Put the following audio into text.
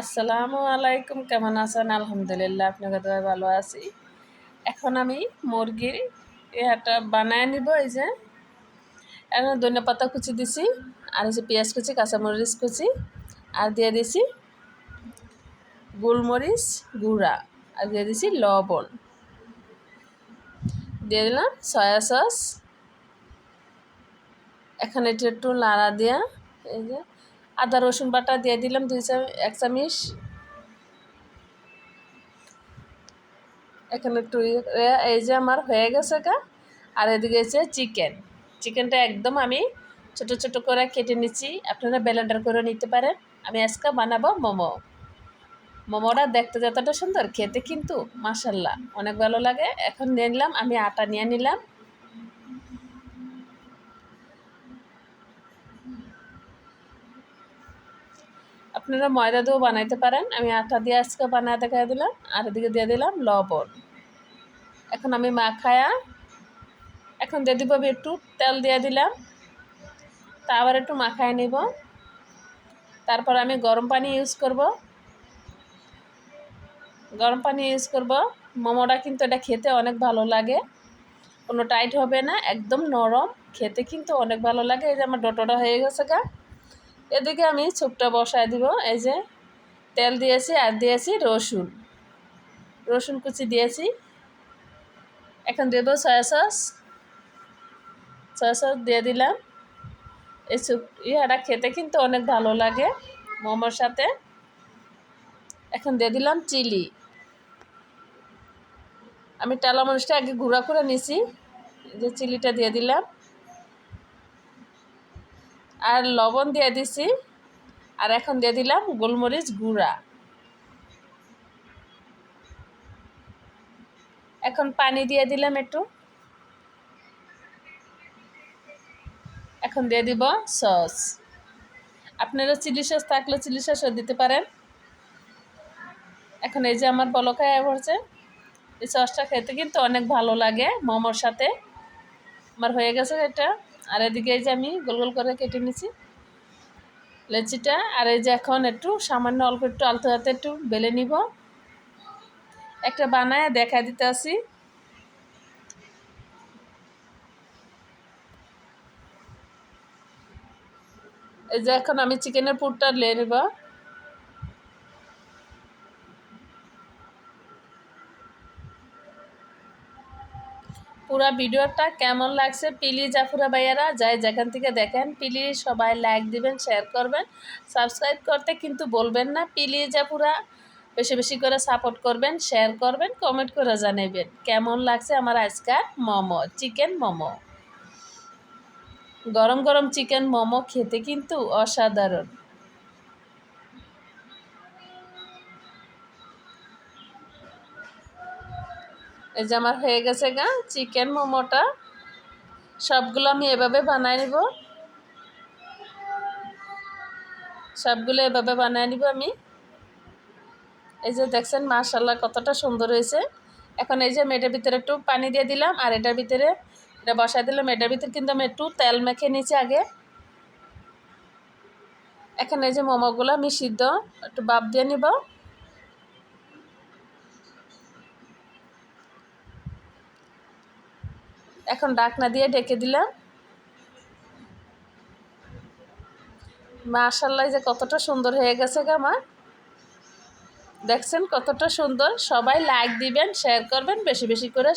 আসসালামু আলাইকুম, কেমন আছেন? আলহামদুলিল্লাহ আপনাকে তো ভালো আছি। এখন আমি মুরগির এটা বানায় নিব, এই যে। এখন ধনে পাতা কুচি দিছি, আর হচ্ছে পেঁয়াজ কুচি, কাঁচামরিচ কুচি, আর দিয়ে দিছি গোলমরিচ গুঁড়া, আর দিয়ে দিছি লবণ। দিয়ে দিলাম সয়া সস। এখানে একটু একটু লাড়া দেওয়া এই যে আদা, রসুন বাটা দিয়ে দিলাম, দুই এক চামিচ। এখানে একটু এই যে আমার হয়ে গেছে গা। আর এদিকে হচ্ছে চিকেন। চিকেনটা একদম আমি ছোট ছোট করে কেটে নিচ্ছি। আপনারা ব্লেন্ডার করে নিতে পারেন। আমি আজকে বানাবো মোমো। মোমোটা দেখতে যতটা সুন্দর, খেতে কিন্তু মাসাল্লাহ অনেক ভালো লাগে। এখন নিয়ে নিলাম, আমি আটা নিয়ে নিলাম। আপনারা ময়দা দিয়েও বানাইতে পারেন। আমি আটা দিয়ে আজকে বানায় দেখা দিলাম, আর এদিকে দিয়ে দিলাম লবণ। এখন আমি মাখায়া এখন দিয়ে দিব একটু তেল দিয়ে দিলাম। তা আবার একটু মাখায় নিব। তারপর আমি গরম পানি ইউজ করব। গরম পানি ইউজ করব। মোমোটা কিন্তু এটা খেতে অনেক ভালো লাগে। কোনো টাইট হবে না, একদম নরম। খেতে কিন্তু অনেক ভালো লাগে। এই যে আমার ডটোটা হয়ে গেছে গা। এদিকে আমি ছুপটা বসায় দিব, এই যে তেল দিয়েছি আর দিয়েছি রসুন। রসুন কুচি দিয়েছি। এখন দেবো সয়া সস। সয়া সস দিয়ে দিলাম। এই সুপ ইহাটা খেতে কিন্তু অনেক ভালো লাগে মোমোর সাথে। এখন দিয়ে দিলাম চিলি। আমি টালা মরিচটা আগে গুঁড়া করে নিছি যে চিলিটা দিয়ে দিলাম। আর লবণ দিয়ে দিছি। আর এখন দিয়ে দিলাম গোলমরিচ গুঁড়া। এখন পানি দিয়ে দিলাম একটু। এখন দিয়ে দিব সস। আপনারা চিলি সস থাকলে চিলি সসও দিতে পারেন। এখন এই যে আমার বলকায় পড়ছে। এই সসটা খেতে কিন্তু অনেক ভালো লাগে মোমোর সাথে। আমার হয়ে গেছে এটা। আর এদিকে এই যে আমি গোল গোল করে কেটে নিছি। লেচিটা, আর এই যে এখন একটু সামান্য অল্প একটু আলতো হাতে একটু বেলে নিব। একটা বানায় দেখা দিতে আসি এই যে এখন আমি চিকেনের পুরটা লে নেব। পুরা ভিডিওটা কেমন লাগছে প্লিজ জাফুরা ভাইয়ারা? যাই যেখান থেকে দেখেন প্লিজ সবাই লাইক দিবেন শেয়ার করবেন। সাবস্ক্রাইব করতে কিন্তু বলবেন না প্লিজ জাফুরা। বেশি বেশি করে সাপোর্ট করবেন শেয়ার করবেন কমেন্ট করে জানাবেন। কেমন লাগছে আমার আজকাল মোমো চিকেন মোমো? গরম গরম চিকেন মোমো খেতে কিন্তু অসাধারণ। এই যে আমার হয়ে গেছে গা চিকেন মোমোটা। সবগুলো আমি এভাবে বানাই নিব। সবগুলো এভাবে বানাই নিব আমি। এই যে দেখছেন মাশাল্লাহ কতটা সুন্দর হয়েছে। এখন এই যে মেয়েটার ভিতরে একটু পানি দিয়ে দিলাম, আর এটার ভিতরে এটা বসাই দিলাম। এটার ভিতরে কিন্তু আমি একটু তেল মেখে নিয়েছি আগে। এখন এই যে মোমোগুলো আমি সিদ্ধ একটু বাপ দিয়ে নিব। এখন ডাকনা দিয়ে ডেকে দিলাম। মাশাল্লাহ যে কতটা সুন্দর হয়ে গেছে মা। দেখছেন কতটা সুন্দর? সবাই লাইক দিবেন শেয়ার করবেন, বেশি বেশি করে